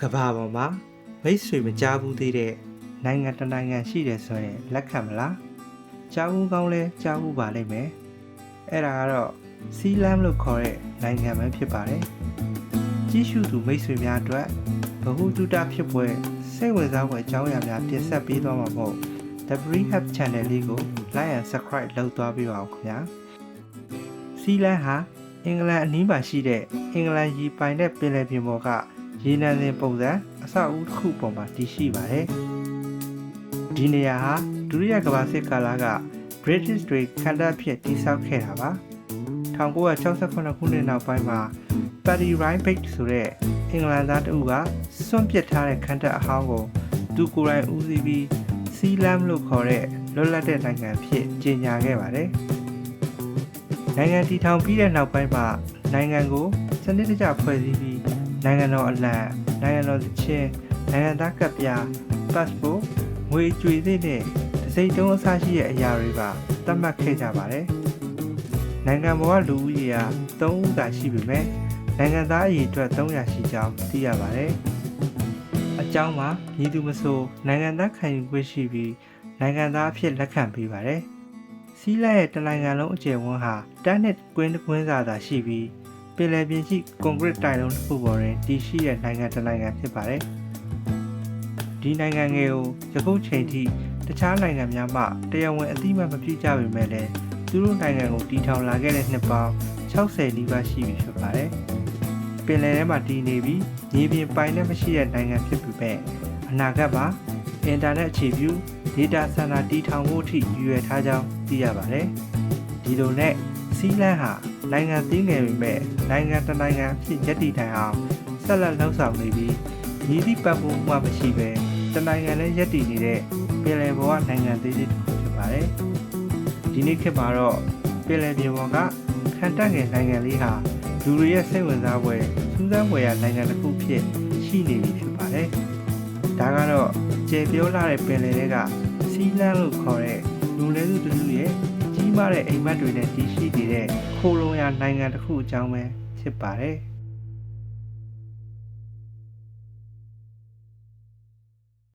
ကဘာပေါ်မှာမိတ်ဆွေမကြားဘူးသေးတဲ့နိုင်ငံတစ်နိုင်ငံရှိတယ်ဆိုရင်လက်ခံမလားကြားဘူးကောင်းလဲကြားဘူးပါလိမ့်မယ်အဲ့ဒါကတော့စီလမ်လို့ခေါ်တဲ့နိုင်ငံပဲဖြစ်ပါတယ်ကြီးစုသူမိတ်ဆွေများအတွက်ဘ ഹു တုတဖြစ်ပွဲစိတ်ဝင်စားဖွယ်အကြောင်းအရာများတင်ဆက်ပေးသွားမှာမို့ The Free Hub Channel လေးကို Like and Subscribe လုပ်သွားပေးပါဦးခင်ဗျာစီလမ်ဟာအင်္ဂလန်အနီးမှာရှိတဲ့အင်္ဂလန်ရီပိုင်တဲ့ပင်လယ်ပြင်ပေါ်က ရေနံစင်ပုံစံအဆောက်အဦတစ်ခုပေါ်မှာတည်ရှိပါတယ်။ဒီနေရာဟာဒုတိယကမ္ဘာစစ်ကာလက British တွေခံတပ်ဖြစ်တည်ဆောက်ခဲ့တာပါ။1968ခုနှစ်နောက်ပိုင်းမှာ Paddy Rybake ဆိုတဲ့အင်္ဂလန်သားတဦးကစွန့်ပစ်ထားတဲ့ခံတပ်အဟောင်းကိုသူကိုယ်တိုင်ဦးစီးပြီးစီလမ်လို့ခေါ်တဲ့လွတ်လပ်တဲ့နိုင်ငံဖြစ်ကြေညာခဲ့ပါတယ်။နိုင်ငံတည်ထောင်ပြီးတဲ့နောက်ပိုင်းမှာနိုင်ငံကိုစနစ်တကျဖွဲ့စည်းပြီး နိုင်ငံတော်အလံနိုင်ငံတော်သချင်းနိုင်ငံသားကပ်ပြား passport ငွေကြွေသည့်နဲ့တစိမ့်တုံးအစရှိတဲ့အရာတွေပါသတ်မှတ်ခဲ့ကြပါတယ်။နိုင်ငံပေါ်ကလူဦးရေဟာ3ဦးသာရှိပေမဲ့နိုင်ငံသားအရေအတွက်300ရှိကြောင်းသိရပါတယ်။အကြောင်းမှာညီသူမဆိုနိုင်ငံသားခံယူခွင့်ရှိပြီးနိုင်ငံသားအဖြစ်လက်ခံပေးပါတယ်။စီးလက်ရဲ့တနိုင်ငံလုံးအကျယ်ဝန်းဟာတန်းနှစ်ကွင်းတစ်ကွင်းစာသာရှိပြီး ပင်လယ်ပြင်ရှိကွန်ကရစ်တိုင်လုံးတစ်ခုပေါ်တွင်တည်ရှိတဲ့နိုင်ငံတစ်နိုင်ငံဖြစ်ပါတယ်။ဒီနိုင်ငံငယ်ကိုယခုချိန်ထိတခြားနိုင်ငံများမှတရားဝင်အသိအမှတ်မပြုကြပေမဲ့လည်းသူတို့နိုင်ငံကိုတည်ထောင်လာခဲ့တဲ့နှစ်ပေါင်း60နီးပါးရှိပြီဖြစ်ပါတယ်။ပင်လယ်ထဲမှာတည်နေပြီးမြေပြင်ပိုင်နဲ့မရှိတဲ့နိုင်ငံဖြစ်ပေမဲ့အနာဂတ်မှာအင်တာနက်အခြေပြု data center တည်ထောင်ဖို့အထိရည်ရွယ်ထားကြောင်းသိရပါတယ်။ဒီလိုနဲ့ စီးလန်းဟာနိုင်ငံသိငယ်ပေမဲ့နိုင်ငံတစ်နိုင်ငံဖြစ်ရည်တည်ထိုင်အောင်ဆက်လက်လှုပ်ဆောင်နေပြီးညီသည့်ပတ်မှုမှမရှိဘဲတစ်နိုင်ငံနဲ့ရည်တည်နေတဲ့ပင်လယ်ပေါ်ကနိုင်ငံသေးသေးတစ်ခုဖြစ်ပါတယ်။ဒီနေ့ခေတ်မှာတော့ပင်လယ်ပြင်ပေါ်ကခံတက်ငယ်နိုင်ငံလေးဟာလူတွေရဲ့စိတ်ဝင်စားဖွယ်စူးစမ်းဖွယ်ရာနိုင်ငံတစ်ခုဖြစ်ရှိနေပြီဖြစ်ပါတယ်။ဒါကတော့ကျေပြောလာတဲ့ပင်လယ်တွေကစီးလန်းလို့ခေါ်တဲ့လူလဲစုတစ်စုရဲ့ ကြီးမားတဲ့အိမ်မက်တွေနဲ့တည်ရှိနေတဲ့ခိုးလုံရနိုင်ငံတစ်ခုအကြောင်းပဲဖြစ်ပါတယ်။